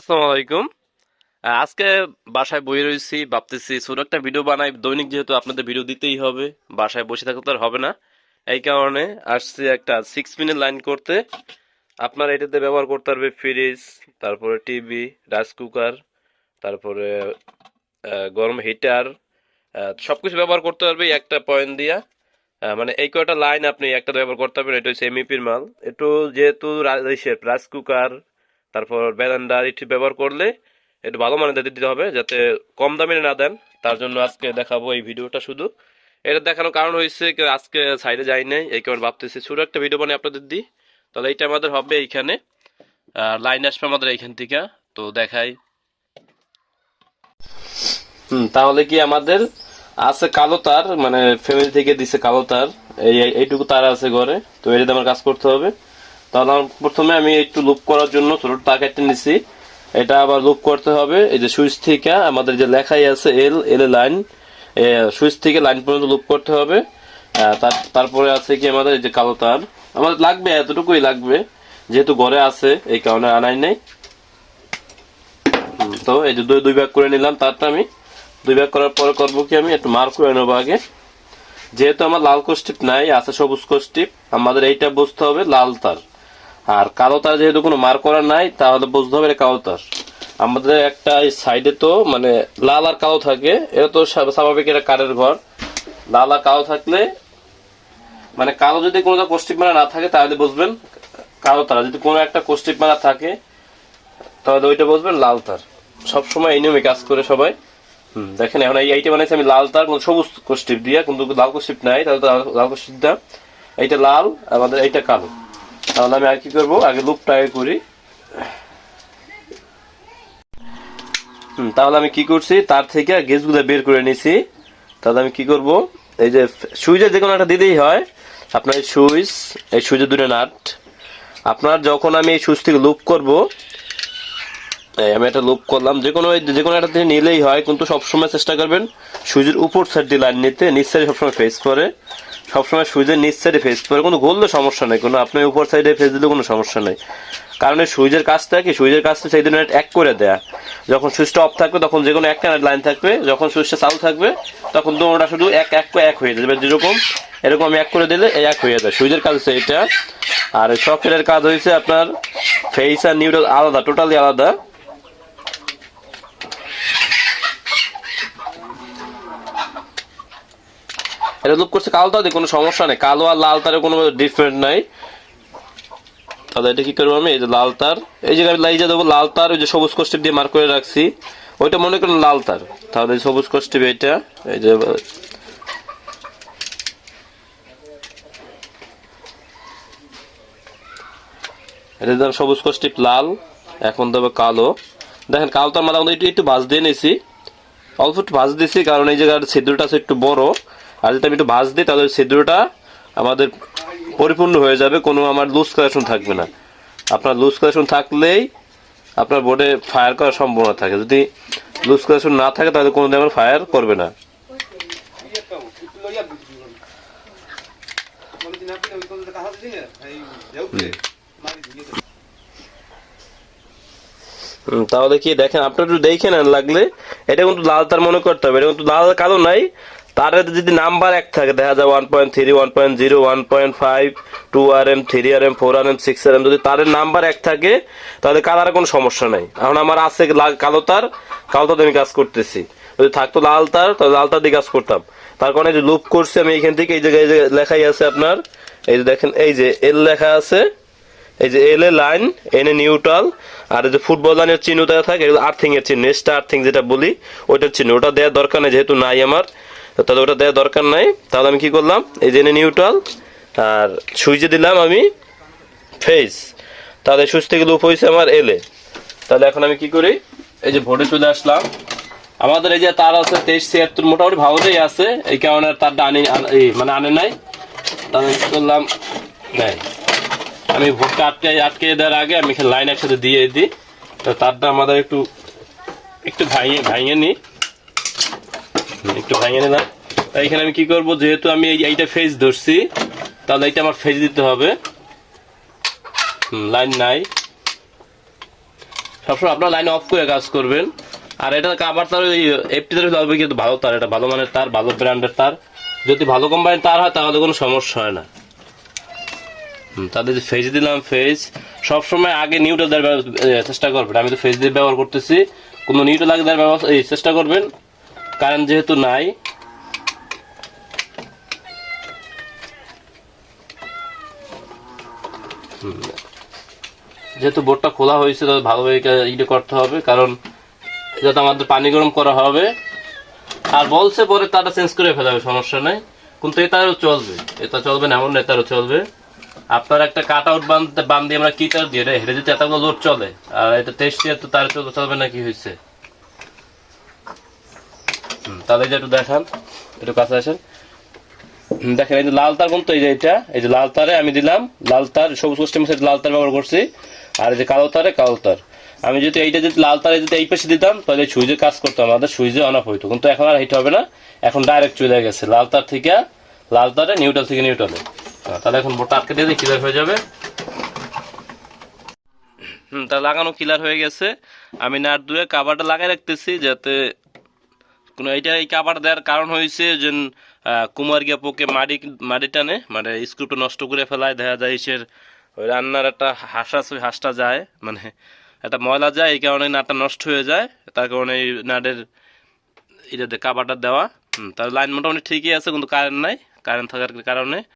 আসসালামু আলাইকুম। আজকে বাসায় বই রয়েছি, ভাবতেছি ছোট একটা ভিডিও বানাই। দৈনিক যেহেতু আপনাদের ভিডিও দিতেই হবে, বাসায় বসে থাকতে আর হবে না। এই কারণে আসছি একটা সিক্স মিনিট লাইন করতে। আপনার এটাতে ব্যবহার করতে পারবে ফ্রিজ তারপরে টিভি রাইস কুকার তারপরে গরম হিটার সব কিছু ব্যবহার করতে পারবে একটা পয়েন্ট দিয়া। মানে এই কয়টা লাইন আপনি একটা ব্যবহার করতে পারবেন, এটা হচ্ছে এমইপির মাল। একটু যেহেতু রাইস কুকার তারপর ব্যালেন্ডার এটি ব্যবহার করলে একটু ভালো মানের দিতে হবে, যাতে কম দামে না দেন। তার জন্য আজকে দেখাবো এই ভিডিওটা শুধু। এটা দেখানোর কারণ হয়েছে আজকে সাইডে যাই নাই, এই কারণে ভাবতেছি ছোট একটা ভিডিও বানিয়ে আপনাদের দিই। তাহলে এইটা আমাদের হবে এইখানে। আর লাইন আসবে আমাদের এইখান থেকে, তো দেখাই। হুম, তাহলে কি আমাদের আছে কালো তার মানে ফ্যামিলি থেকে দিছে কালো তার। এই, এই- এইটুকু তার আছে ঘরে, তো এটাতে আমার কাজ করতে হবে। তাহলে প্রথমে আমি একটু লুপ করার জন্য ছোট টাকা একটা নিছি। এটা আবার লুপ করতে হবে। এই যে সুইচ থেকে আমাদের যে লেখাই আছে এল এল লাইন সুইচ থেকে লাইন পর্যন্ত লুপ করতে হবে। তার- তারপরে আছে কি আমাদের এই যে কালো তার। আমাদের লাগবে, এতটুকুই লাগবে। যেহেতু ঘরে আছে, এই কারণে আনাই নেই। তো এই যে দুই দুই ভাগ করে নিলাম তারটা আমি। দুই ভাগ করার পরে করব কি আমি? একটু মার্ক করে নেব আগে। যেহেতু আমার লাল কোষ্টিপ নাই, আছে সবুজ কোষ্টিপ আমাদের এইটা বুঝতে হবে লাল তার। আর কালো তার যেহেতু কোনো মার করা নাই তাহলে বুঝতে হবে কালো তার। আমাদের একটা সাইডে তো মানে লাল আর কালো থাকে এটা তো স্বাভাবিক এটা কারের ঘর। লাল আর কালো থাকলে মানে কালো যদি কোনো কোষ্টিপ মারা না থাকে তাহলে বুঝবেন কালো তার। যদি কোনো একটা কোষ্টিপ মারা থাকে তাহলে ওইটা বুঝবেন লাল তার। সবসময় এই নিয়মে কাজ করে সবাই। হুম, দেখেন এখন এই এইটা বানাইছি আমি লাল তার কোনো সবুজ কোষ্টিপ দিয়ে কিন্তু লাল কোষ্টিপ নাই তাহলে লাল কোষ্টিপ দাম এইটা লাল আমাদের এইটা কালো। তাহলে আমি আর কি করব? আগে লুপটা আগে করি। তাহলে আমি কি করছি? তার থেকে গেজগুলো বের করে নিছি। তাহলে আমি কি করব? এই যে সুইচের যে কোনো একটা দিতেই হয়। আপনার এই সুইচ, এই সুইচের দুটো নাট। আপনার যখন আমি এই সুইচ থেকে লুপ করব আমি একটা লুপ করলাম। যে কোনো যে কোনো একটা নিলেই হয়, কিন্তু সবসময় চেষ্টা করবেন সুইচের উপর সাইড দিয়ে লাইন নিতে। নিচ সাইডে সবসময় ফেস করে। সবসময় সুইচের নিচ সাইডে ফেস করে। কোনো গললে সমস্যা নেই। কোনো আপনি উপর সাইডে ফেস দিলে কোনো সমস্যা নেই। কারণ এই সুইচের কাজটা কি? সুইচের কাজটা সেই দিন এক করে দেয়া। যখন সুইচটা অফ থাকবে, তখন যে কোনো একটা লাইন থাকবে। যখন সুইচটা চালু থাকবে, তখন দুটোটা শুধু এক এক এক হয়ে যাবে। যেরকম, এরকম আমি এক করে দিলে এক হয়ে যাবে সুইচের কাজ হচ্ছে এটা আর সকেটের কাজ হয়েছে আপনার ফেস আর নিউট্রাল আলাদা টোটালি আলাদা। এটা লুপ করছে কালো তার কোনো সমস্যা নেই। কালো আর লাল তারের কোনো ডিফারেন্ট নাই। তাহলে এটা কি করব আমি? এই যে লাল তার। এই জায়গায় লাইজা দেবো, লাল তার ওই যে সবুজ কষ্টিপ দিয়ে মার্ক করে রাখছি। ওইটা মনে করেন লাল তার। তাহলে সবুজ কষ্টিপ এটা এই যে এটা সবুজ লাল, এখন দেবো কালো। দেখেন, কালো তার মাথা একটু একটু ভাজ দিয়ে নিয়েছি। অল্প একটু ভাজ দিয়েছি, কারণ এই জায়গার ছিদ্রটা আছে একটু বড়। আর যদি আমি একটু ভাজ দিই, তাহলে ছিদ্রটা আমাদের পরিপূর্ণ হয়ে যাবে, কোনো আমার লুজ কালেকশন থাকবে না। আপনার লুজ কালেকশন থাকলেই আপনার বোর্ডে ফায়ার করার সম্ভাবনা থাকে। যদি লুজ কালেকশন না থাকে, তাহলে কোনো আমার ফায়ার করবে না। তাহলে কি দেখেন, আপনার একটু দেখেন আর লাগলে। এটা কিন্তু লাল তার মনে করতে হবে, এটা কিন্তু লাল কালো নাই। তার যদি নাম্বার এক থাকে, দেখা যায় one point three one point zero one point five two R M three R M four R M six R M যদি তারের নাম্বার এক থাকে, তাহলে কালারের কোনো সমস্যা নাই। এখন আমার আছে কালো তার কালো তার আমি কাজ করতেছি। যদি থাকতো লাল তার, তাহলে লাল তার দিয়ে কাজ করতাম। তার কারণে যে লুপ করছি আমি এইখান থেকে, এই জায়গায় লেখাই আছে আপনার, এই যে দেখেন, এই যে এল লেখা আছে, এই যে L A line N A neutral আর এই যে ফুটবল লাইনের চিহ্ন দেওয়া থাকে আর্থিং এর চিহ্ন নেক্সট আর্থিং যেটা বলি, ওইটার চিহ্ন। ওটা দেওয়ার দরকার নেই, যেহেতু নাই আমার। তাহলে ওটা দেওয়ার দরকার নাই। তাহলে আমি কি করলাম? এই এ নিউট্রাল আর সুইচে দিলাম আমি ফেস তাহলে সুইচ থেকে লুপ হয়েছে আমার এলে তাহলে এখন আমি কি করি? এই যে ভোটে চলে আসলাম। আমাদের এই যে তার আছে তেইশ ছিয়াত্তর, মোটামুটি ভালোতেই আছে। এই কারণে তারটা আনি মানে আনে নাই। তাহলে করলাম? নাই আমি ভোটটা আটকে আটকে দেওয়ার আগে আমি লাইন একসাথে দিয়ে দিই। তো তারটা আমাদের একটু একটু ভাঙিয়ে ভাঙিয়ে নিই। একটু ভাঙিয়ে নিলাম এখানে আমি কি করব? যেহেতু আমি এই, এইটা ফেজ ধরছি, তাহলে এইটা আমার ফেজ দিতে হবে। লাইন নাই। সবসময় আপনার লাইন অফ করে কাজ করবেন। আর এটা কাবার তার ওই এফটি তার হবে কিন্তু ভালো তার, এটা ভালো মানের তার, ভালো ব্র্যান্ডের তার। যদি ভালো কোম্পানির তার হয়, তাহলে কোনো সমস্যা হয় না। তাদের যে ফেজ দিলাম ফেজ সবসময় আগে নিউট্রাল দেওয়ার চেষ্টা করবেন। আমি তো ফেজ দিয়ে ব্যবহার করতেছি। কোনো নিউট্রাল আগে দেওয়ার ব্যবস্থা চেষ্টা করবেন। কারেন্ট যেহেতু নাই যেহেতু বোর্ডটা খোলা হয়েছে, তাহলে ভালোভাবে ইয়ে করতে হবে, কারণ যাতে আমাদের পানি গরম করা হবে। আর বলছে পরে তারা চেঞ্জ করে ফেলা হবে, সমস্যা নাই। কিন্তু এটারও চলবে, এটা চলবে না, এমন এটারও চলবে। আপনার একটা কাট আউট বান্ধতে বান দিয়ে আমরা কি তার দিয়ে রে, হেঁটে যদি এতগুলো লোড চলে। আর এটা তেইশ তো তার চলবে না, কি হয়েছে? তাহলে যে একটু দেখান, একটু কাছে আসেন। দেখেন, এই যে লাল তার কিন্তু এই যে এটা, এই যে লাল তারে আমি দিলাম, লাল তার, সবুজ সিস্টেম সাথে লাল তার ব্যবহার করছি, আর এই যে কালো তারে কালো তার। আমি যদি এইটা যদি লাল তারে যদি এই পাশে দিতাম, তাহলে সুইচে কাজ করতাম আমাদের, সুইচে অন অফ হইতো, কিন্তু এখন আর হিট হবে না, এখন ডাইরেক্ট চলে গেছে, লাল তার থেকে, লাল তারে নিউট্রাল থেকে নিউট্রালে তাহলে এখন বোর্ডটা আটকে দিয়ে ক্লিয়ার হয়ে যাবে। হুম তা লাগানো ক্লিয়ার হয়ে গেছে। আমি নাট দুয়ে কাভারটা লাগাই রাখতেছি, যাতে কোনো, এইটা এই কাভার দেওয়ার কারণ হয়েছে যে কুমার গিয়া পোকে মাটি মাটি টানে মানে স্ক্রুপটা নষ্ট করে ফেলায়, দেখা যায় সে ওই রান্নার একটা হাঁস আছে হাঁসটা যায় মানে একটা ময়লা যায়, এই কারণে নাটটা নষ্ট হয়ে যায়, তার কারণে এই নাটের এটা কাবারটা দেওয়া তার লাইন মোটামুটি ঠিকই আছে, কিন্তু কারেন্ট নাই কারেন্ট থাকার কারণে।